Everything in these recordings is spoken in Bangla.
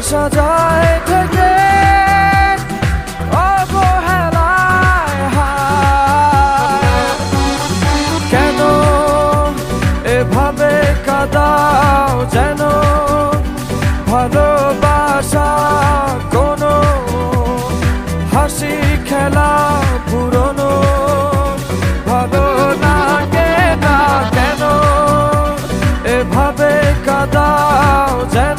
আসা যায় থেকে। কেন এভাবে কাদাও যেন? ভালোবাসা কোনো হাসি খেলা পুরনো। ভালো লাগে না কেন? এভাবে কাদাও যেন?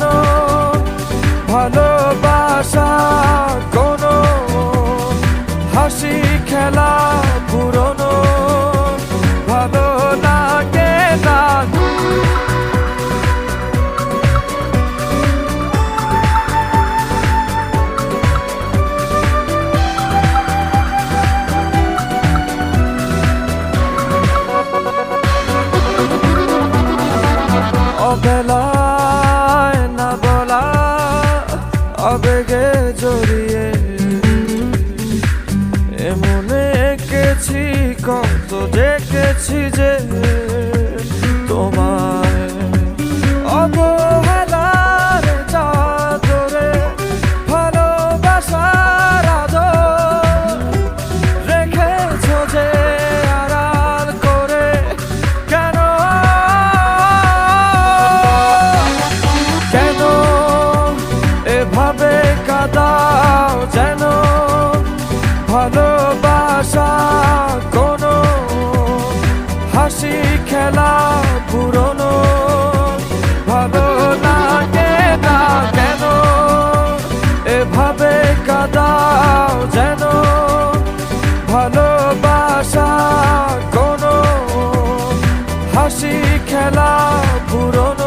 আবেগে জড়িয়ে। এমন এঁকেছি কত দেখেছি যে ভালোবাসা, কোনো হাসি খেলা পুরনো। ভালো লাগে না কেন? এভাবে কাদাও যেন। ভালোবাসা, কোনো হাসি খেলা পুরনো।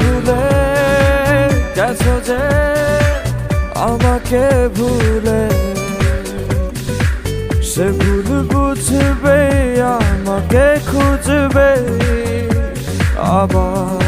ভুলে গেছো যে আমাকে ভুলে। সে ভুল বুঝবে আমাকে খুঁজবে আবার